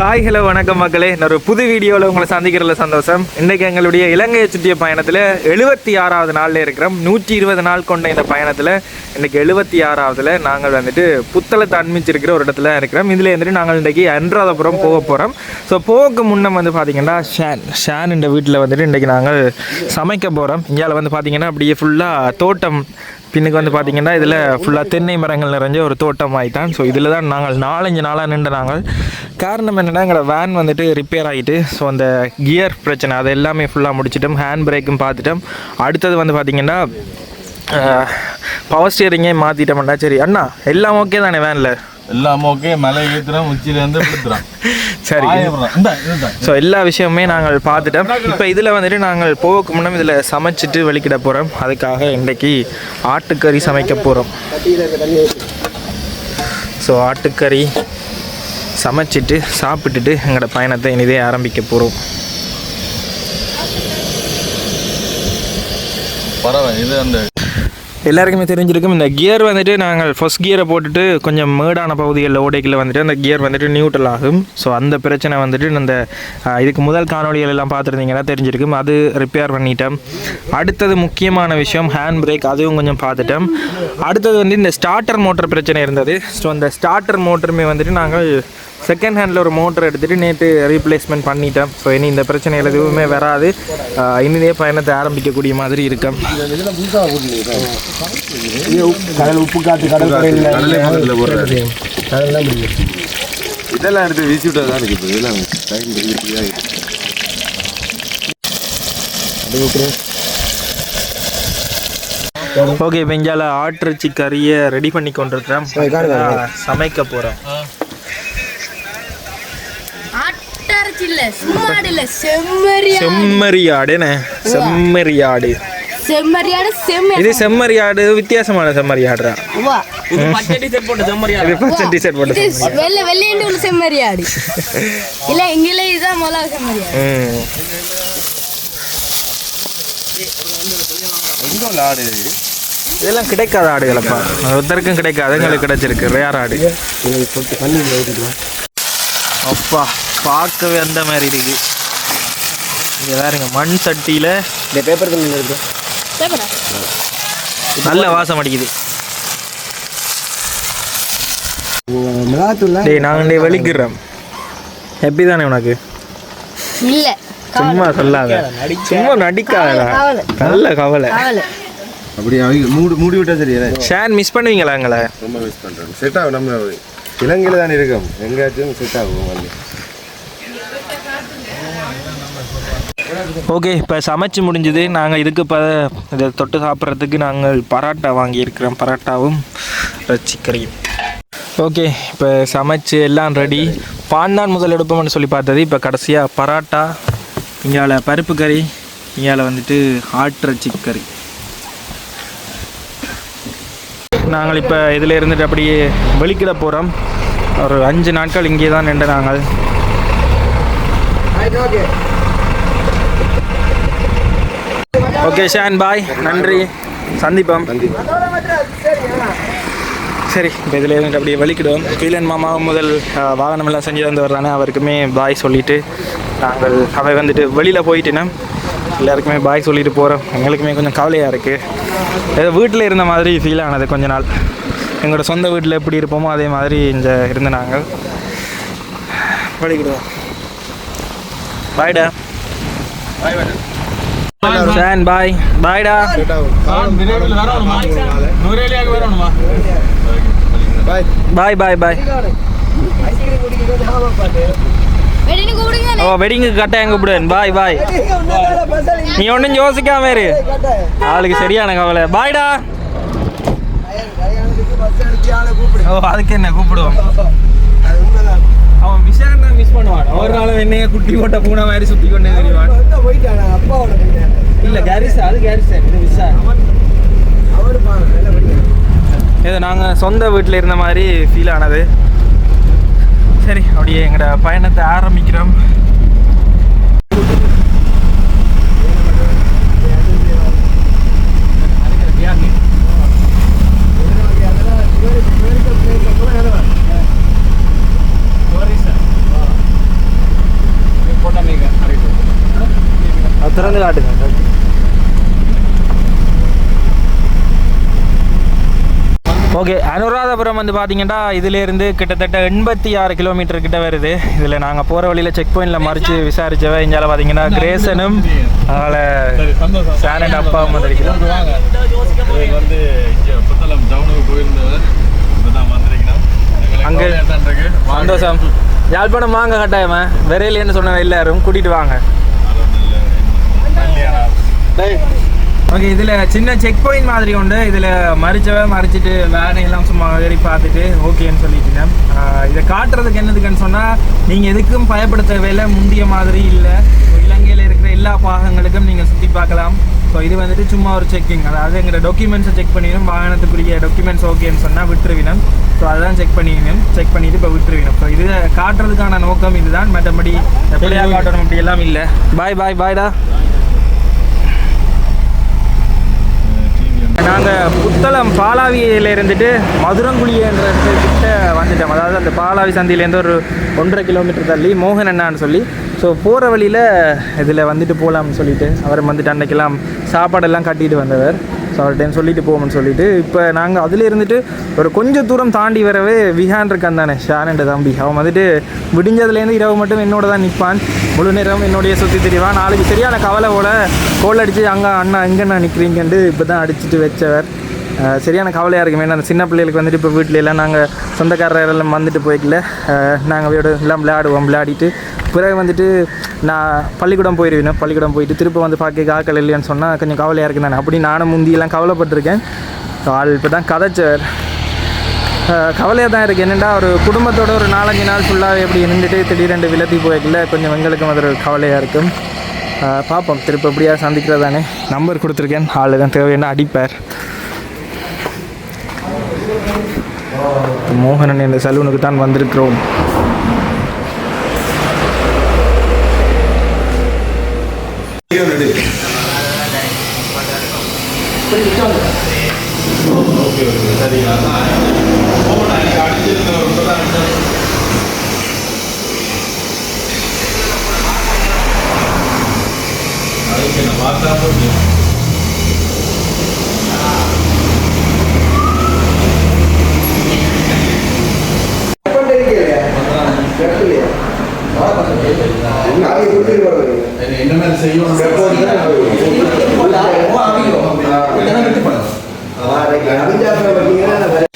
Hi hello வணக்கம் மக்களே. ஒரு புது வீடியோவில் உங்களை சந்திக்கிறதுல சந்தோஷம். இன்றைக்கு எங்களுடைய இலங்கையை சுற்றிய பயணத்தில் எழுபத்தி ஆறாவது நாளில் இருக்கிறோம். நூற்றி இருபது நாள் கொண்ட இந்த பயணத்தில் இன்றைக்கி எழுபத்தி ஆறாவதுல நாங்கள் வந்துட்டு புத்தளத்தை அண்மிச்சிருக்கிற ஒரு இடத்துல இருக்கிறோம். இதில் இருந்துட்டு நாங்கள் இன்றைக்கி அன்றாதபுரம் போக போகிறோம் ஸோ போக முன்னே வந்து பார்த்திங்கன்னா ஷேன். ஷேன் இந்த வீட்டில் வந்துட்டு இன்றைக்கி நாங்கள் சமைக்க போகிறோம் இந்தியாவில் வந்து பார்த்திங்கன்னா அப்படியே ஃபுல்லாக தோட்டம் பின்னுக்கு வந்து பார்த்தீங்கன்னா இதில் ஃபுல்லாக தென்னை மரங்கள் நிறைஞ்ச ஒரு தோட்டம் ஆகிட்டான் ஸோ இதில் தான் நாங்கள் நாலஞ்சு நாளாக நின்று நாங்கள். காரணம் என்னென்னா எங்களோட வேன் வந்துட்டு ரிப்பேர் ஆகிட்டு ஸோ அந்த கியர் பிரச்சனை அது எல்லாமே ஃபுல்லாக முடிச்சிட்டோம். ஹேண்ட் பிரேக்கும் பார்த்துட்டோம். அடுத்தது வந்து பார்த்தீங்கன்னா பவர் ஸ்டியரிங்கே மாற்றிட்டோம்டா சரி. அண்ணா எல்லாம் ஓகே தானே வேனில் எல்லாம் ஓகே மலை ஏத்துறோம் உச்சில இருந்து விழுத்துறோம் சரி ஸோ எல்லா விஷயமுமே நாங்கள் பார்த்துட்டோம். இப்போ இதில் வந்துட்டு நாங்கள் போகக்கு முன்னம் இதில் சமைச்சிட்டு வெளிக்கிட போகிறோம் அதுக்காக இன்றைக்கி ஆட்டுக்கறி சமைக்க போகிறோம் ஸோ ஆட்டுக்கறி சமைச்சிட்டு சாப்பிட்டுட்டு எங்களோட பயணத்தை இனிதே ஆரம்பிக்க போகிறோம் பரவாயில்ல இது அந்த எல்லாருக்குமே தெரிஞ்சிருக்கும் இந்த கியர் வந்துட்டு நாங்கள் ஃபர்ஸ்ட் கியரை போட்டுட்டு கொஞ்சம் மேடான பகுதிகளில் ஓடைக்கில் வந்துட்டு அந்த கியர் வந்துட்டு நியூட்ரல் ஆகும். ஸோ அந்த பிரச்சனை வந்துட்டு இந்த இதுக்கு முதல் காணொளிகள் எல்லாம் பார்த்துருந்தீங்கன்னா தெரிஞ்சிருக்கும். அது ரிப்பேர் பண்ணிட்டேன் அடுத்தது முக்கியமான விஷயம் ஹேண்ட் பிரேக் அதுவும் கொஞ்சம் பார்த்துட்டோம். அடுத்தது வந்து இந்த ஸ்டார்டர் மோட்டர் பிரச்சனை இருந்தது. ஸோ அந்த ஸ்டார்டர் மோட்டருமே வந்துட்டு நாங்கள் செகண்ட் ஹேண்டில் ஒரு மோட்டர் எடுத்துகிட்டு நேற்று ரீப்ளேஸ்மெண்ட் பண்ணிட்டோம் ஸோ இனி இந்த பிரச்சனைகள் எதுவுமே வராது. இனிதே பயணத்தை ஆரம்பிக்கக்கூடிய மாதிரி இருக்கும் கடல் உப்பு கடல் இதெல்லாம் எடுத்து வீசி விட்டா தான் இருக்குது. இதெல்லாம் டைம் வீசியா ஓகே இப்போ இங்கால ஆட்டிறைச்சி கறியை ரெடி பண்ணி கொண்டிருக்கிறோம் சமைக்க போகிறோம் ஆட்டரைச்சி இல்ல சும்மாடு இல்ல செம்மறியா செம்மறியாடுன்னு செம்மறியாடு. செம்மறியாடு செம்ம இது செம்மறியாடு வித்தியாசமான செம்மறியாடுறா. வா. இது பச்சை டிஷர்ட் போட்டு இது வெள்ளை வெள்ளையண்டு உள்ள செம்மறியாடு. இல்ல இங்கில இதுதான் முதல்ல செம்மறியாடு. ம். எங்க உள்ள ஆடு? இது? இதெல்லாம் கிடைக்காத ஆடுகளப்பா. ஒருத்தருக்கும் கிடைக்காது. எங்களுக்கு கிடைச்சிருக்கு. ரேர் ஆடு. அப்பா. பார்க்கவே அந்த மாதிரி இருக்கு. இங்கே வேறுங்க மண் சட்டியில் இந்த பேப்பர் கல்லில் இருக்கு. பேப்பரா நல்ல வாசம் அடிக்குது. டேய் நாங்கள் டே வெளிக்கிறோம் எப்படி தானே உனக்கு? இல்ல சும்மா சொல்லாத. சும்மா நடிக்காதடா கவலை. நல்ல கவலை. அப்படி அவங்க மூடி மூடி விட்டா சரியா ஷேன் மிஸ் பண்ணுவீங்களா எங்களை? ரொம்ப மிஸ் பண்றோம் செட் ஆகும் நம்ம இலங்கையில தானே இருக்கோம். எங்கேயாச்சும் செட் ஆகும் வந்து ஓகே இப்போ சமைச்சு முடிஞ்சது. நாங்கள் இதுக்கு இப்போ இதை தொட்டு சாப்பிட்றதுக்கு நாங்கள் பரோட்டா வாங்கியிருக்கிறோம். பரோட்டாவும் ரச்சிக்கறியும் ஓகே இப்போ சமைச்சு எல்லாம் ரெடி பான் தான் முதல் எடுப்போம்னு சொல்லி பார்த்தது. இப்போ கடைசியாக பரோட்டா இங்கால பருப்பு கறி இங்கால வந்துட்டு ஆட்டிறைச்சி கறி. நாங்கள் இப்போ இதில் இருந்துட்டு அப்படியே வெளிக்கிட போகிறோம் ஒரு அஞ்சு நாட்கள் இங்கே தான் நின்று நாங்கள் ஓகே ஷான் பாய். நன்றி. சந்திப்போம். சரி இப்போ இதில் இருந்து அப்படியே வலிக்கிடுவோம் கீழன் மாமா முதல் வாகனம் எல்லாம் செஞ்சு வந்தவர் தானே அவருக்குமே பாய் சொல்லிட்டு நாங்கள் அவை வந்துட்டு வெளியில் போயிட்டுனா. எல்லாருக்குமே பாய் சொல்லிட்டு போகிறோம் எங்களுக்குமே கொஞ்சம் கவலையாக இருக்குது ஏதோ வீட்டில் இருந்த மாதிரி ஃபீல் ஆனது கொஞ்ச நாள். எங்களோட சொந்த வீட்டில் எப்படி இருப்போமோ அதே மாதிரி இந்த இருந்த நாங்கள் வலிக்கிடுவோம். பாய்டா ஷான் பாய். பாய்டா. பாய். பாய் பாய் ஓ வெட்டிங்கு கட்டாயம் கூப்பிடுவேன். பாய் பாய். நீ ஒன்றும் யோசிக்காம இரு. ஆளுக்கு சரியான கவலை. பாய்டா. ஓ அதுக்கு என்ன கூப்பிடுவோம்? அவன் விஷயம் தான் மிஸ் நாளும் என்னைய குட்டி போட்ட பூனை மாதிரி சுத்தி கொண்டே தெரிவான் இல்ல கேரிஸ் அது கேரிஸ் இது இது நாங்கள் சொந்த வீட்டில் இருந்த மாதிரி ஃபீல் ஆனது. சரி அப்படியே எங்களோட பயணத்தை ஆரம்பிக்கிறோம். திறந்து காட்டுங்க. ஓகே அனுராதபுரம் வந்து பார்த்தீங்கன்னா இதிலேருந்து கிட்டத்தட்ட எண்பத்தி ஆறு கிலோமீட்டர் கிட்ட வருது. இதில் நாங்கள் போகிற வழியில் செக் பாயிண்டில் மறித்து விசாரிச்சவ இங்கால பார்த்தீங்கன்னா கிரேசனும் அதில் சானட் அப்பாவும் வந்திருக்கிறோம் வந்து இங்கே புத்தளம் டவுனுக்கு போயிருந்தவர் அங்க-. சந்தோஷம். யாழ்ப்பாணம் வாங்க கட்டாயமா? விரையிலேன்னு சொன்ன எல்லாரும் கூட்டிகிட்டு வாங்க. ஓகே இதில் சின்ன செக் பாயிண்ட் மாதிரி உண்டு. இதில் மறிச்சவ மறிச்சிட்டு வேனை எல்லாம் சும்மா ஏறி பார்த்துட்டு ஓகேன்னு சொல்லிட்டேன். இதை காட்டுறதுக்கு என்னதுக்குன்னு சொன்னால் நீங்கள் எதுக்கும் பயப்பட தேவையில்லை முந்திய மாதிரி இல்லை. இலங்கையில் இருக்கிற எல்லா பாகங்களுக்கும் நீங்கள் சுற்றி பார்க்கலாம். ஸோ இது வந்துட்டு சும்மா ஒரு செக்கிங் அதாவது எங்களோட டாக்குமெண்ட்ஸை செக் பண்ணிடணும். வாகனத்துக்குரிய டாக்குமெண்ட்ஸ் ஓகேன்னு சொன்னால் விட்டுருவினம். ஸோ அதெல்லாம் செக் பண்ணிக்கணும் செக் பண்ணிட்டு இப்போ விட்டுருவினம். ஸோ இது காட்டுறதுக்கான நோக்கம் இதுதான். மற்றபடி எப்படியா காட்டணும் அப்படி எல்லாம் இல்லை பாய் பாய் பாய்டா நாங்கள் புத்தளம் பாலாவியில் இருந்துட்டு மதுரங்குழியன்ற கிட்ட வந்துட்டோம். அதாவது அந்த பாலாவி சந்தியிலேருந்து ஒரு ஒன்றரை கிலோமீட்டர் தள்ளி மோகன் அண்ணான்னு சொல்லி. ஸோ போகிற வழியில் இதில் வந்துட்டு போகலாம்னு சொல்லிட்டு அவர் வந்துட்டு அன்னைக்கெல்லாம் சாப்பாடெல்லாம் கட்டிட்டு வந்தவர். ஸோ அவர்கிட்ட சொல்லிட்டு போவோம்னு சொல்லிட்டு இப்போ நாங்கள் அதில் இருந்துட்டு ஒரு கொஞ்சம் தூரம் தாண்டி வரவே விஹான் இருக்கான் தானே ஷானண்ட தம்பி. அவன் வந்துட்டு விடிஞ்சதுலேருந்து இரவு மட்டும் என்னோட தான் நிற்பான் முழு நேரம் என்னுடைய சுற்றி திரிவான். நாளைக்கு சரியான கவலை போல் கோல் அடித்து அங்கே அண்ணா எங்கண்ணா நிற்கிறீங்கன்ட்டு இப்போ தான் அடிச்சுட்டு வச்சவர். சரியான கவலையாக இருக்குமே ஏன்னா சின்ன பிள்ளைகளுக்கு வந்துட்டு இப்போ வீட்டில எல்லாம் நாங்கள் சொந்தக்காரர் எல்லாம் வந்துட்டு போய்க்கல. நாங்கள் வீடு எல்லாம் விளையாடுவோம். விளையாடிட்டு பிறகு வந்துட்டு நான் பள்ளிக்கூடம் போயிடுவேன் பள்ளிக்கூடம் போயிட்டு திருப்ப வந்து பார்க்க ஆக்கள் இல்லைன்னு சொன்னால் கொஞ்சம் கவலையாக இருக்குது தானே. அப்படி நானும் முந்தியெல்லாம் கவலைப்பட்டிருக்கேன். ஆள் இப்போ தான் கதைச்சவர் கவலையாக தான் இருக்குது என்னென்னா ஒரு குடும்பத்தோட ஒரு நாலஞ்சு நாள் ஃபுல்லாக எப்படி நின்றுட்டு திடீரெண்டு விலத்தி போய்க்கல. கொஞ்சம் எங்களுக்கும் அது ஒரு கவலையாக இருக்கும். பார்ப்போம். திருப்ப எப்படியா சந்திக்கிறதானே. நம்பர் கொடுத்துருக்கேன். ஆள் தான் தேவையான அடிப்பார். மோகனன் இந்த சலூனுக்கு தான் வந்திருக்கிறோம். என்ன செய்யணும்? ஆனா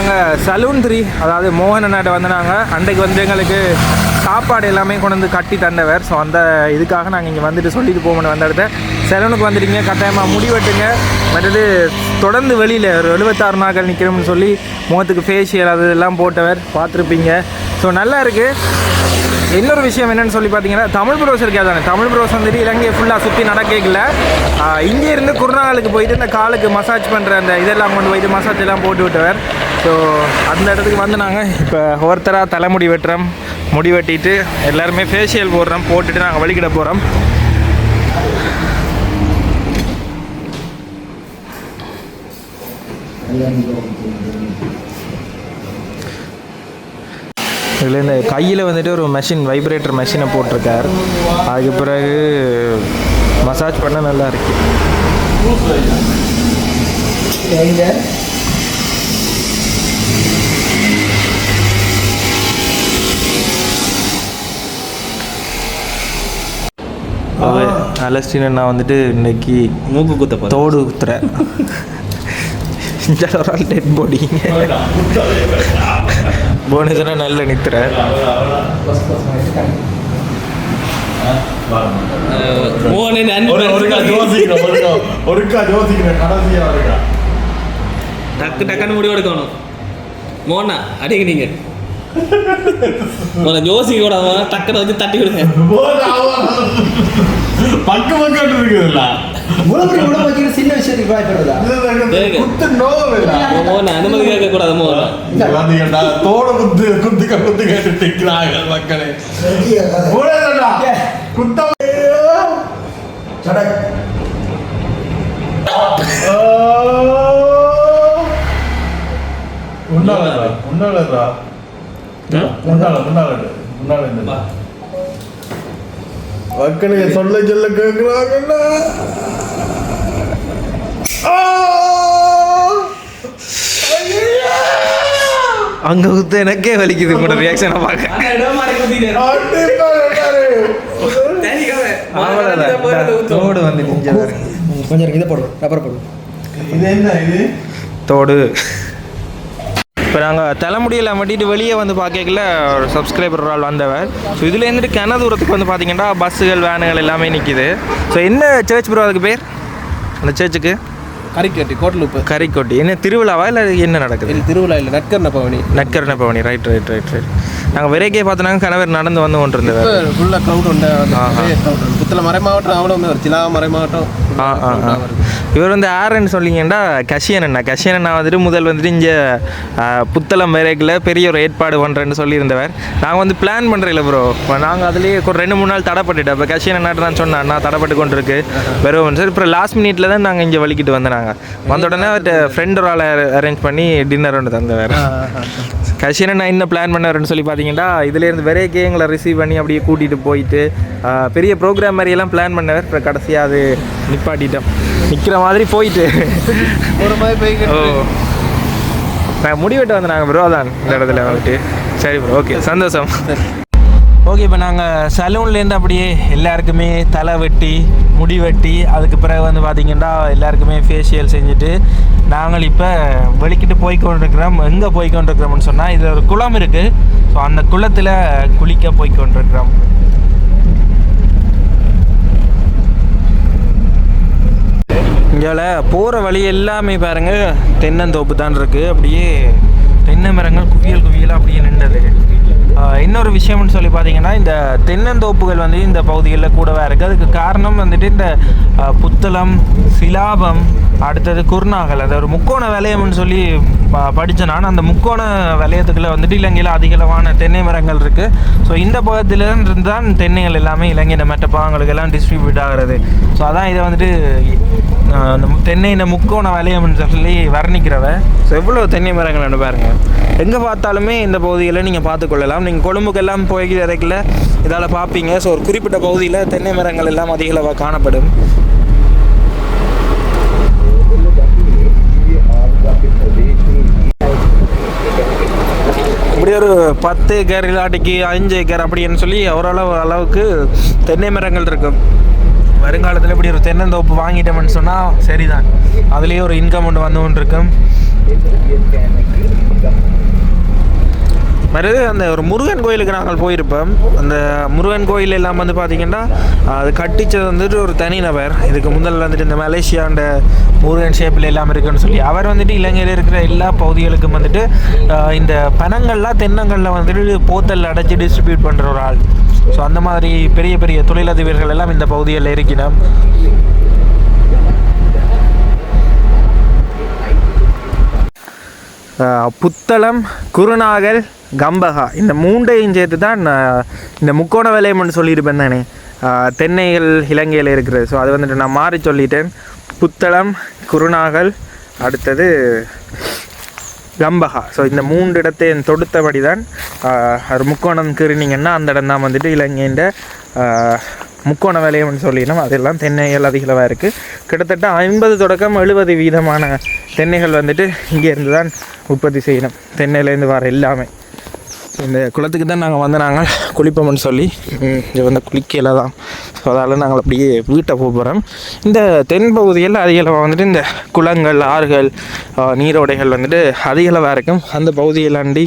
நாங்கள் சலூன் த்ரீ அதாவது மோகன் அண்ணாட்ட வந்து நாங்கள் அன்றைக்கு வந்து எங்களுக்கு சாப்பாடு எல்லாமே கொண்டு வந்து கட்டி தந்தவர். ஸோ அந்த இதுக்காக நாங்கள் இங்கே வந்துட்டு சொல்லிட்டு போகணும் வந்த இடத்த. சலூனுக்கு வந்துட்டீங்க கட்டாயமாக முடி வெட்டுங்க மற்றது தொடர்ந்து வெளியில் ஒரு எழுபத்தாறு நாட்கள் நிற்கிறோம்னு சொல்லி முகத்துக்கு ஃபேஷியல் அது இதெல்லாம் போட்டவர். பார்த்துருப்பீங்க. ஸோ நல்லா இருக்குது இன்னொரு விஷயம் என்னென்னு சொல்லி பார்த்தீங்கன்னா தமிழ் ப்ரோஸ் இருக்கா தானே தமிழ் ப்ரோஸ் வந்துட்டு இலங்கையை ஃபுல்லாக சுற்றி நடக்கல இங்கே இருந்து குருநாளுக்கு போயிட்டு இந்த காலுக்கு மசாஜ் பண்ணுற அந்த இதெல்லாம் கொண்டு போயிட்டு மசாஜ் எல்லாம் போட்டு விட்டவர். ஸோ அந்த இடத்துக்கு வந்து நாங்கள் இப்போ ஒருத்தராக தலைமுடி வெட்டுறோம் முடி வெட்டிட்டு எல்லாருமே ஃபேஷியல் போடுறோம் போட்டுட்டு நாங்கள் வழிகிட போகிறோம் இதில் இந்த கையில் வந்துட்டு ஒரு மெஷின் வைப்ரேட்டர் மெஷினை போட்டிருக்கார். அதுக்கு பிறகு மசாஜ் பண்ண நல்லா இருக்கு. அலஸ்டின் நான் வந்துட்டு இன்னைக்கு மூக்கு குத்த தோடு குத்துறேன் டெட் பாடி யோசிக்கிறேன் கடைசியா இருக்கா டக்கு டக்குன்னு முடிவு எடுக்கணும். மோனா அடிங்க நீங்க. மோன யோசிக்க கூடாது டக்குன்னு வச்சு தட்டி விடுங்க பக்கு பக்கம் இருக்குதுல்ல. முழுப்படி உடம்பு வச்சுக்கிட்டு சின்ன விஷயத்துக்கு பயப்படுறதா குத்து நோவில்ல. மோன அனுமதி கேட்க கூடாது பாத்தீங்கடா தோட குத்து குத்துக்க குத்து கேட்டு நிற்கிறாங்க மக்களே. மூடலடா குத்த சடக். உன்னாலடா உன்னாலடா முன்னால முன்னால முன்னால இந்த மக்களே சொல்ல சொல்ல கேட்கிறாங்கடா அங்க குத்து எனக்கே வலிக்குது உங்களோட ரியாக்ஷனை பார்க்க. தோடு வந்து கொஞ்சம் இருக்கு, இதை போடு ரப்பர் போடு. இது என்ன இது? தோடு. இப்போ நாங்கள் தலைமுடியில் மட்டிட்டு வெளியே வந்து பார்க்கல ஒரு சப்ஸ்கிரைபர் ஒரு ஆள் வந்தவர். ஸோ இதுல இருந்துட்டு கன தூரத்துக்கு வந்து பார்த்தீங்கன்னா பஸ்ஸுகள் வேனுகள் எல்லாமே நிற்கிது ஸோ என்ன சர்ச் ப்ரோ அதுக்கு பேர்? அந்த சர்ச்சுக்கு கறிக்கட்டி கோட்டலுப்பு. கரிக்கோட்டி என்ன திருவிழாவா இல்லை என்ன நடக்குது? இது திருவிழா இல்லை நட்கர்ண பவனி நட்கரண பவனி ரைட் ரைட் ரைட் ரைட் நாங்கள் விரைக்கே பார்த்தோன்னாங்க கணவர் நடந்து வந்து கொண்டு இருந்தவர் ஃபுல்லாக க்ரௌட் உண்டு? ஆஹா. புத்தளை மறை மாவட்டம் அவ்வளோ ஒரு சிலா மறை மாவட்டம். இவர் வந்து யாருன்னு சொல்லிங்கன்னா கஷியன் அண்ணா. கஷியன் அண்ணா வந்துட்டு முதல் வந்துட்டு இங்கே புத்தளம் வேலைக்கில் பெரிய ஒரு ஏற்பாடு பண்ணுறேன்னு சொல்லியிருந்தவர். நாங்கள் வந்து பிளான் பண்ணுறதில்ல ப்ரோ நாங்கள் அதுலேயே ஒரு ரெண்டு மூணு நாள் தடைப்பட்டுட்டோம். இப்போ கஷியன் அண்ணாட்ட நான் சொன்னேன் அண்ணா தடைப்பட்டு கொண்டு இருக்கு வருவோம் சார் இப்போ லாஸ்ட் மினிட்ல தான் நாங்கள் இங்கே வலிக்கிட்டு வந்தோம் நாங்கள் வந்த உடனே அவர்கிட்ட ஃப்ரெண்ட் ஒரு ஆளை அரேஞ்ச் பண்ணி டின்னர் ஒன்று தந்தவர். கஷியன் அண்ணா என்ன பிளான் பண்ணாருன்னு சொல்லி பார்த்தீங்கன்னா இதுலேருந்து விரைக்கே எங்களை ரிசீவ் பண்ணி அப்படியே கூட்டிகிட்டு போயிட்டு பெரிய ப்ரோக்ராம் மாதிரியெல்லாம் பிளான் பண்ணவர். கடைசியாக அது நிப்பாட்டிட்டோம். நிற்கிற மாதிரி போயிட்டு. ஒரு மாதிரி போய்கிட்டு ஓ. நான் முடிவெட்டு வந்து நாங்கள் ப்ரோ தான் இந்த இடத்துல வந்துட்டு. சரி ப்ரோ ஓகே சந்தோஷம். ஓகே இப்போ நாங்கள் சலூன்லேருந்து அப்படியே எல்லாருக்குமே தலை வெட்டி முடி வெட்டி அதுக்கு பிறகு வந்து பார்த்திங்கன்னா எல்லாருக்குமே ஃபேஷியல் செஞ்சுட்டு நாங்கள் இப்போ வெளிக்கிட்டு போய் கொண்டிருக்கிறோம் எங்கே போய் கொண்டிருக்கிறோம்னு சொன்னால் இதில் ஒரு குளம் இருக்குது ஸோ அந்த குளத்தில் குளிக்க போய் கொண்டிருக்கிறோம் இங்கே போகிற வழி எல்லாமே பாருங்கள் தென்னந்தோப்பு தான் இருக்குது அப்படியே தென்னை மரங்கள் குவியல் குவியலாக அப்படியே நின்றது. இன்னொரு விஷயம்னு சொல்லி பார்த்தீங்கன்னா இந்த தென்னந்தோப்புகள் வந்து இந்த பகுதிகளில் கூடவே இருக்குது அதுக்கு காரணம் வந்துட்டு இந்த புத்தளம் சிலாபம் அடுத்தது குர்நாகல். அது ஒரு முக்கோண வலயம்னு சொல்லி ப- நான். அந்த முக்கோண வலயத்துக்குள்ள வந்துட்டு இலங்கையில் அதிகளவான தென்னை மரங்கள் இருக்குது ஸோ இந்த பகுதியில இருந்து தான் தென்னைகள் எல்லாமே இலங்கையில் மற்ற பாகங்களுக்கு எல்லாம் டிஸ்ட்ரிபியூட் ஆகிறது. ஸோ அதான் இதை வந்துட்டு அந்த மு- தென்னை இந்த முக்கோண வளையம்னு சொல்லி வர்ணிக்கிறவ. ஸோ எவ்வளோ தென்னை மரங்கள் பாருங்கள் எங்கே பார்த்தாலுமே இந்த பகுதியில் நீங்கள் பார்த்துக்கொள்ளலாம் நீங்கள் கொழும்புக்கெல்லாம் போய் இறக்கல இதால் பார்ப்பீங்க. ஸோ ஒரு குறிப்பிட்ட பகுதியில் தென்னை மரங்கள் எல்லாம் அதிக அளவாக காணப்படும். இப்படி ஒரு பத்து ஏக்கர் இல்லாட்டிக்கு அஞ்சு ஏக்கர் அப்படின்னு சொல்லி ஓரளவு அளவுக்கு தென்னை மரங்கள் இருக்கும். வருங்காலத்தில் இப்படி ஒரு தென்னந்தோப்பு வாங்கிட்டோம்னு சொன்னால் சரிதான். அதுலேயே ஒரு இன்கம் ஒன்று வந்து கொண்டு இருக்கும் மறுது அந்த ஒரு முருகன் கோயிலுக்கு நாங்கள் போயிருப்போம். அந்த முருகன் கோயில் எல்லாம் வந்து பார்த்திங்கன்னா அது கட்டிச்சது வந்துட்டு ஒரு தனிநபர். இதுக்கு முதல்ல வந்துட்டு இந்த மலேசியாண்ட முருகன் ஷேப்பில் எல்லாம் இருக்குன்னு சொல்லி அவர் வந்துட்டு இலங்கையில் இருக்கிற எல்லா பகுதிகளுக்கும் வந்துட்டு இந்த பணங்கள்லாம் தென்னங்களில் வந்துட்டு போத்தல் அடைச்சி டிஸ்ட்ரிபியூட் பண்ணுற ஒரு ஆள். ஸோ அந்த மாதிரி பெரிய பெரிய தொழிலதிபர்கள் எல்லாம் இந்த பகுதியில் இருக்கிறோம் புத்தளம் குருநாகல் கம்பகா. இந்த மூண்டையும் சேர்த்து தான் நான் இந்த முக்கோண வலயம்னு சொல்லியிருப்பேன் தானே. தென்னைகள் இலங்கையில் இருக்கிறது ஸோ அது வந்துட்டு நான் மாறி சொல்லிட்டேன். புத்தளம் குருநாகல் அடுத்தது கம்பகா. ஸோ இந்த மூன்று இடத்தையும் தொடுத்தபடி தான் அது ஒரு முக்கோணம் கிருனிங்கன்னா அந்த இடம் தான் வந்துட்டு இலங்கையின் முக்கோண வலயம்னு சொல்லினோம் அதெல்லாம் தென்னைகள் அதிகளவாக இருக்குது கிட்டத்தட்ட ஐம்பது தொடக்கம் எழுபது வீதமான தென்னைகள் வந்துட்டு இங்கேருந்து தான் உற்பத்தி செய்யணும். தென்னையிலேருந்து வர எல்லாமே. இந்த குளத்துக்கு தான் நாங்கள் வந்து நாங்கள் குளிப்போம்னு சொல்லி. இது வந்து குளிக்கையில் தான். ஸோ அதால் நாங்கள் அப்படியே வீட்டை போக போகிறோம் இந்த தென் பகுதியில் அதிகளவாக வந்துட்டு இந்த குளங்கள் ஆறுகள் நீரோடைகள் வந்துட்டு அதிகளவாக இருக்கும். அந்த பகுதியிலாண்டி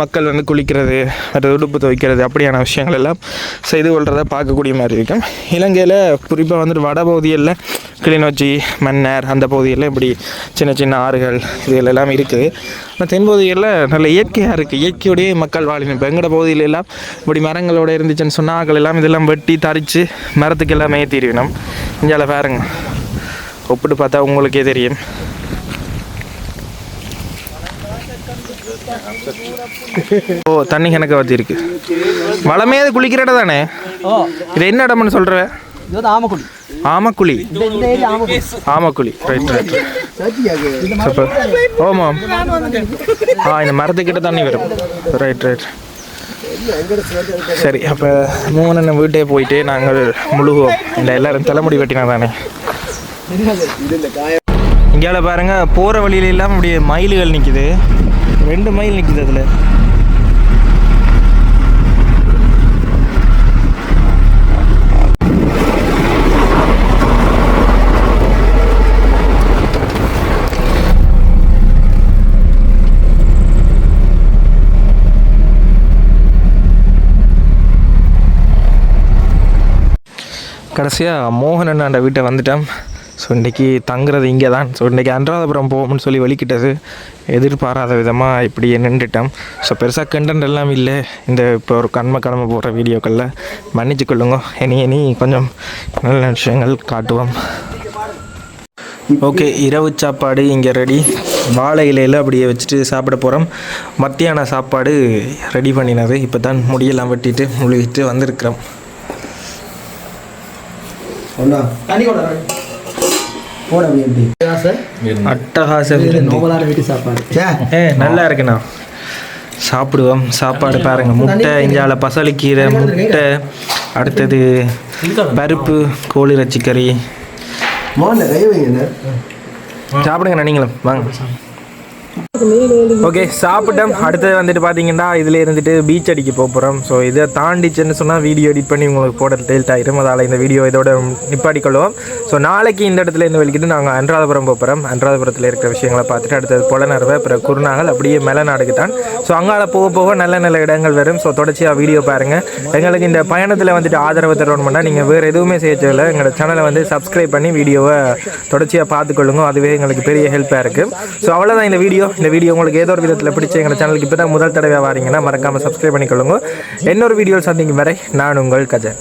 மக்கள் வந்து குளிக்கிறது மற்ற உடுப்பு துவைக்கிறது அப்படியான விஷயங்கள் எல்லாம் செய்து கொள்கிறத பார்க்கக்கூடிய மாதிரி இருக்கும். இலங்கையில் குறிப்பாக வந்துட்டு வட பகுதிகளில் கிளிநொச்சி மன்னர் அந்த பகுதியில் இப்படி சின்ன சின்ன ஆறுகள் இதுகள் எல்லாம் இருக்குது. ஆனால் தென்பகுதிகளில் நல்ல இயற்கையாக இருக்குது இயற்கையுடைய மக்கள் வாழினம் இப்போ எங்கட பகுதியில எல்லாம் இப்படி மரங்களோட இருந்துச்சுன்னு சொன்னால் ஆக்கள் எல்லாம் இதெல்லாம் வெட்டி தரித்து மரத்துக்கு எல்லாம் ஏற்றிடுவினோம் இஞ்சால பாருங்க. ஒப்பிட்டு பார்த்தா உங்களுக்கே தெரியும். ஓ தண்ணி கணக்க வத்தி இருக்கு வளமே அது குளிக்கிற இடம் தானே இது என்ன இடம்னு சொல்கிற இது Amakkudi. Amakkuzhi. Amakkuzhi. Right right super ஓமாம் ஆ இந்த மரத்துக்கிட்ட தண்ணி வரும். ரைட் ரைட் சரி அப்போ மூணு வீட்டே போயிட்டு நாங்கள் முழுகுவோம். இந்த எல்லாரும் தலைமுடி வெட்டினா தானே. இங்கால பாருங்க போகிற வழியில எல்லாம் அப்படியே மயில்கள் நிற்கிது ரெண்டு மயில் நிற்கிது அதில். கடைசியாக மோகன் அண்ணாண்ட வீட்டை வந்துட்டோம் ஸோ இன்றைக்கி தங்குறது இங்கே தான் ஸோ இன்றைக்கி அன்றாதபுரம் போகும்னு சொல்லி வலிக்கிட்டது. எதிர்பாராத விதமாக இப்படி நின்றுட்டோம் ஸோ பெருசாக கண்டென்ட் எல்லாம் இல்லை. இந்த இப்போ ஒரு கண்மை கடமை போடுற வீடியோக்களில் மன்னிச்சு கொள்ளுங்க. இனி இனி கொஞ்சம் நல்ல விஷயங்கள் காட்டுவோம். ஓகே இரவு சாப்பாடு இங்கே ரெடி வாழை இலையில் அப்படியே வச்சுட்டு சாப்பிட போகிறோம் மத்தியான சாப்பாடு ரெடி பண்ணினது. இப்போ தான் முடியெல்லாம் வெட்டிட்டு முழுகிட்டு வந்திருக்கிறோம். ஒன்றா தண்ணி கூட போட அப்படி எப்படி சார் அட்டகாசம். நோபலான வீட்டு சாப்பாடு. ஏ? நல்லா இருக்குண்ணா. சாப்பிடுவோம். சாப்பாடு பாருங்க. முட்டை இந்தியாவில் பசலிக்கீரை முட்டை அடுத்தது பருப்பு கோழி இறைச்சிக்கறி மோகன்ல கை வைங்க சாப்பிடுங்கண்ணா நீங்களும். வாங்க. ஓகே சாப்பிட்டோம். அடுத்தது வந்துட்டு பார்த்தீங்கன்னா இதில் இருந்துட்டு பீச் அடிக்க போக போகிறோம் ஸோ இதை தாண்டிச்சுன்னு சொன்னால் வீடியோ எடிட் பண்ணி உங்களுக்கு போட டெல்ட் ஆயிரும். அதால் இந்த வீடியோ இதோட நிப்பாட்டிக்கொள்வோம். ஸோ நாளைக்கு இந்த இடத்துல இருந்து வெளிக்கிட்டு நாங்கள் அனுராதபுரம் போக போகிறோம் அனுராதபுரத்தில் இருக்கிற விஷயங்களை பார்த்துட்டு அடுத்தது புலனர்வை அப்புறம் குருநாகல் அப்படியே மேலநாடுக்கு தான் ஸோ அங்கால போக போக நல்ல நல்ல இடங்கள் வரும். ஸோ தொடர்ச்சியாக வீடியோ பாருங்கள் எங்களுக்கு இந்த பயணத்தில் வந்துட்டு ஆதரவு தரணும்னா நீங்கள் வேறு எதுவுமே செய்ய தேவையில்ல. எங்களோட சேனலை வந்து சப்ஸ்கிரைப் பண்ணி வீடியோவை தொடர்ச்சியாக பார்த்துக்கொள்ளுங்க. அதுவே எங்களுக்கு பெரிய ஹெல்ப்பாக இருக்குது ஸோ அவ்வளோதான் இந்த வீடியோ இந்த வீடியோ உங்களுக்கு ஏதோ ஒரு விதத்தில் பிடிச்ச எங்கள் சேனலுக்கு இப்போ தான் முதல் தடவை வாரீங்கன்னா மறக்காமல் சப்ஸ்கிரைப் பண்ணிக்கொள்ளுங்க. இன்னொரு வீடியோ சந்திக்கும் வரை நான் உங்கள் கஜன்.